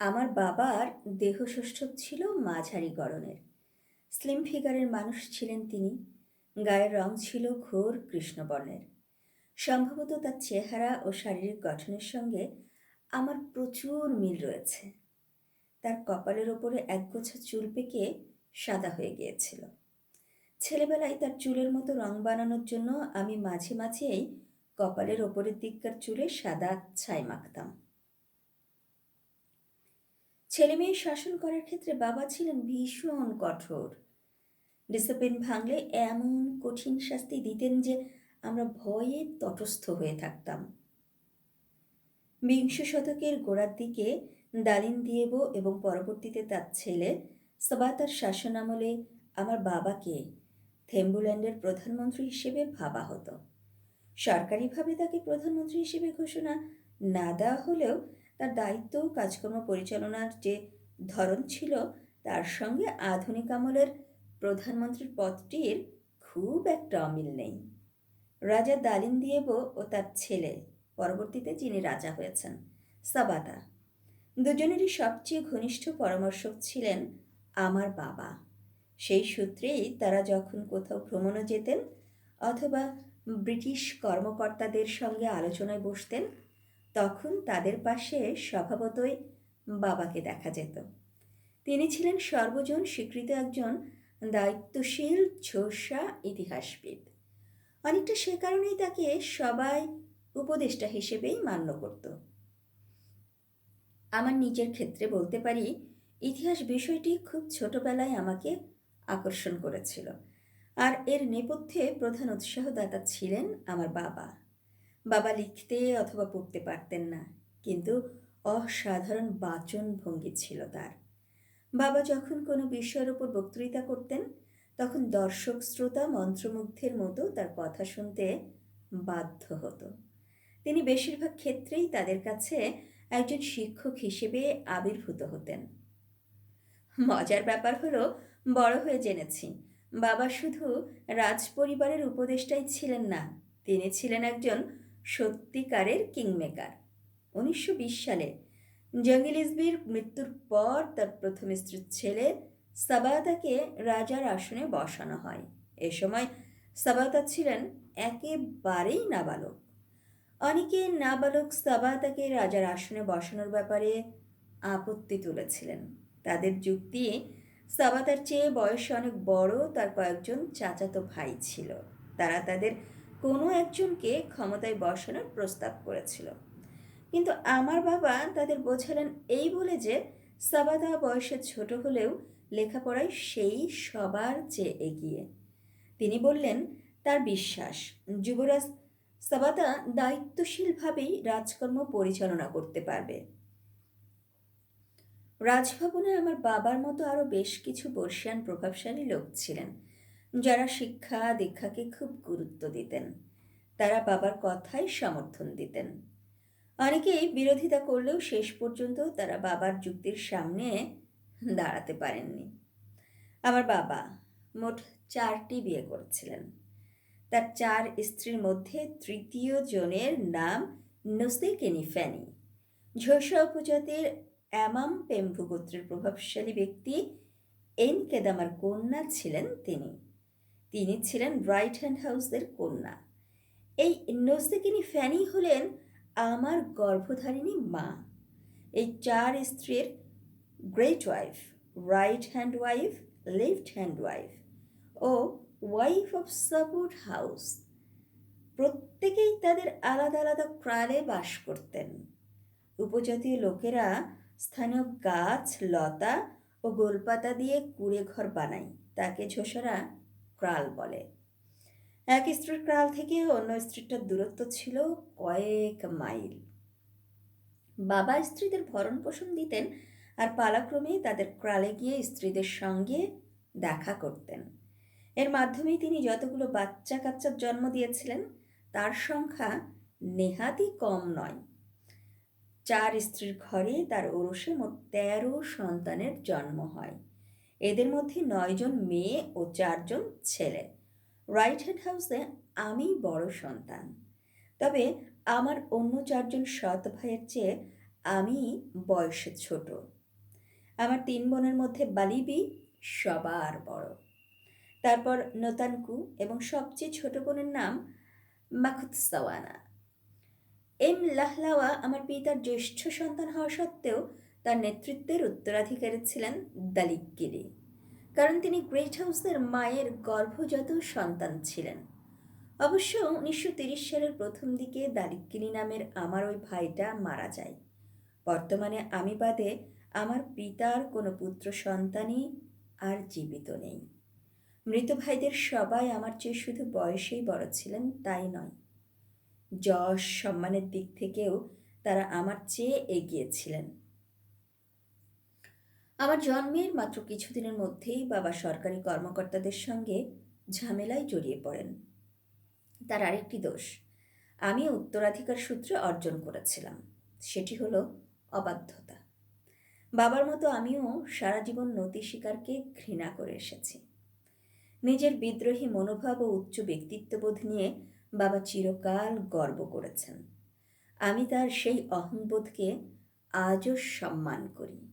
আমার বাবার দেহষষ্ঠ ছিল মাঝারি গড়নের। স্লিম ফিগারের মানুষ ছিলেন তিনি। গায়ের রং ছিল ঘোর কৃষ্ণবর্ণের সম্ভবত তার চেহারা ও শারীরিক গঠনের সঙ্গে আমার প্রচুর মিল রয়েছে। তার কপালের ওপরে একগোছা চুল পেকে সাদা হয়ে গিয়েছিল। ছেলেবেলায় তার চুলের মতো রং বানানোর জন্য আমি মাঝে মাঝেই কপালের ওপরের দিককার চুলে সাদা ছাই মাখতাম। ছেলে মেয়ে শাসন করার ক্ষেত্রে বাবা ছিলেন ভীষণ কঠোর। ডিসিপ্লিন ভাঙলে এমন কঠিন শাস্তি দিতেন যে আমরা ভয়ে তটস্থ হয়ে থাকতাম। বিংশ শতকের গোড়ার দিকে দালিন দিয়েবো এবং পরবর্তীতে তার ছেলে সবাতার শাসন আমলে আমার বাবাকে থেম্বুল্যান্ডের প্রধানমন্ত্রী হিসেবে ভাবা হতো। সরকারিভাবে তাকে প্রধানমন্ত্রী হিসেবে ঘোষণা না দেওয়া হলেও তার দায়িত্ব, কাজকর্ম পরিচালনার যে ধরন ছিল, তার সঙ্গে আধুনিক আমলের প্রধানমন্ত্রীর পদটির খুব একটা অমিল নেই। রাজা দালিন দিয়েবো ও তার ছেলে, পরবর্তীতে যিনি রাজা হয়েছেন, সাবাতা। দুজনেরই সবচেয়ে ঘনিষ্ঠ পরামর্শক ছিলেন আমার বাবা। সেই সূত্রেই তারা যখন কোথাও ভ্রমণে যেতেন অথবা ব্রিটিশ কর্মকর্তাদের সঙ্গে আলোচনায় বসতেন তখন তাদের পাশে স্বভাবতই বাবাকে দেখা যেত। তিনি ছিলেন সর্বজন স্বীকৃত একজন দায়িত্বশীল ঝোসা ইতিহাসবিদ। অনেকটা সে কারণেই তাকে সবাই উপদেষ্টা হিসেবেই মান্য করত। আমার নিজের ক্ষেত্রে বলতে পারি, ইতিহাস বিষয়টি খুব ছোটবেলায় আমাকে আকর্ষণ করেছিল। আর এর নেপথ্যে প্রধান উৎসাহদাতা ছিলেন আমার বাবা। বাবা লিখতে অথবা পড়তে পারতেন না। কিন্তু অসাধারণ বাচন ভঙ্গি ছিল তার। বাবা যখন কোনো বিষয়ের ওপর বক্তৃতা করতেন, তখন দর্শক শ্রোতা মন্ত্রমুগ্ধের মতো তার কথা শুনতে বাধ্য হতো। তিনি বেশিরভাগ ক্ষেত্রেই তাদের কাছে একজন শিক্ষক হিসেবে আবির্ভূত হতেন। মজার ব্যাপার হলো, বড় হয়ে জেনেছি, বাবা শুধু রাজপরিবারের উপদেষ্টাই ছিলেন না, তিনি ছিলেন একজন সত্যিকারের কিংমেকার। উনিশশো বিশ সালে জঙ্গিলিসবির মৃত্যুর পর তার প্রথম স্ত্রীর ছেলে সাবাতাকে রাজার আসনে বসানো হয়। এ সময় সাবাতা ছিলেন একেবারেই নাবালক। অনেকে নাবালক সাবাতাকে রাজার আসনে বসানোর ব্যাপারে আপত্তি তুলেছিলেন। তাদের যুক্তি, সাবাতার চেয়ে বয়সে অনেক বড় তার কয়েকজন চাচাতো ভাই ছিল। তারা তাদের কোনো একজনকে ক্ষমতায় বসানোর প্রস্তাব করেছিল। কিন্তু আমার বাবা তাদের বোঝালেন এই বলে যে, সাবাদা বয়সে ছোট হলেও লেখাপড়ায় সেই সবার চেয়ে এগিয়ে। তিনি বললেন, তার বিশ্বাস, যুবরাজ সাবাদা দায়িত্বশীলভাবেই রাজকর্ম পরিচালনা করতে পারবে। রাজভবনে আমার বাবার মতো আরও বেশ কিছু বর্ষিয়ান প্রভাবশালী লোক ছিলেন। যারা শিক্ষা দীক্ষাকে খুব গুরুত্ব দিতেন, তারা বাবার কথাই সমর্থন দিতেন। অনেকেই বিরোধিতা করলেও শেষ পর্যন্ত তারা বাবার যুক্তির সামনে দাঁড়াতে পারেননি। আমার বাবা মোট চারটি বিয়ে করেছিলেন। তার চার স্ত্রীর মধ্যে তৃতীয় জনের নাম নসেকেনি ফ্যানি ঝোসা উপজাতির অ্যামাম পেম্ভু গোত্রের প্রভাবশালী ব্যক্তি এন কেদামার কন্যা ছিলেন তিনি। তিনি ছিলেন রাইট হ্যান্ড হাউসের কন্যা। এই নসেকিনি ফ্যানি হলেন আমার গর্ভধারিণী মা। এই চার স্ত্রীর great wife right hand wife left hand wife O wife of support house প্রত্যেকেই তাদের আলাদা আলাদা ক্রালে বাস করতেন। উপজাতীয় লোকেরা স্থানীয় গাছ, লতা ও গোলপাতা দিয়ে কুড়ে ঘর বানায়। তাকে ঝোসরা ক্রাল বলে। এক স্ত্রীর ক্রাল থেকে অন্য স্ত্রীটার দূরত্ব ছিল কয়েক মাইল। বাবা স্ত্রীদের ভরণ পোষণ দিতেন আর পালাক্রমে তাদের ক্রালে গিয়ে স্ত্রীদের সঙ্গে দেখা করতেন। এর মাধ্যমেই তিনি যতগুলো বাচ্চা কাচ্চার জন্ম দিয়েছিলেন, তার সংখ্যা নেহাতি কম নয়। চার স্ত্রীর ঘরে তার ওরসে মোট তেরো সন্তানের জন্ম হয়। এদের মধ্যে নয়জন মেয়ে ও চারজন ছেলে। রাইট হ্যান্ড হাউসে আমি বড় সন্তান। তবে আমার অন্য চারজন সৎ ভাইয়ের চেয়ে আমি বয়সে ছোট। আমার তিন বোনের মধ্যে বালিবি সবার বড়। তারপর নতানকু এবং সবচেয়ে ছোট বোনের নাম মাখুৎসাওয়ানা এম লাহলাওয়া আমার পিতার জ্যেষ্ঠ সন্তান হওয়া সত্ত্বেও তার নেতৃত্বের উত্তরাধিকারী ছিলেন দালিকগিরি কারণ তিনি গ্রেট হাউসের মায়ের গর্ভজাত সন্তান ছিলেন। অবশ্য উনিশশো সালের প্রথম দিকে দালিকগিরি নামের আমার ওই ভাইটা মারা যায়। বর্তমানে আমি বাদে আমার পিতার কোনো পুত্র সন্তানই আর জীবিত নেই। মৃত ভাইদের সবাই আমার চেয়ে শুধু বয়সেই বড় ছিলেন, তাই নয়। যশ সম্মানের দিক থেকেও তারা আমার চেয়ে এগিয়ে ছিলেন। আমার জন্মের মাত্র কিছুদিনের মধ্যেই বাবা সরকারি কর্মকর্তাদের সঙ্গে ঝামেলায় জড়িয়ে পড়েন। তার আরেকটি দোষ, আমি উত্তরাধিকার সূত্রে অর্জন করেছিলাম, সেটি হলো অবাধ্যতা। বাবার মতো আমিও সারা জীবন নতি শিকারকে ঘৃণা করে এসেছি। নিজের বিদ্রোহী মনোভাব ও উচ্চ ব্যক্তিত্ববোধ নিয়ে বাবা চিরকাল গর্ব করেছেন। আমি তার সেই অহংবোধকে আজও সম্মান করি।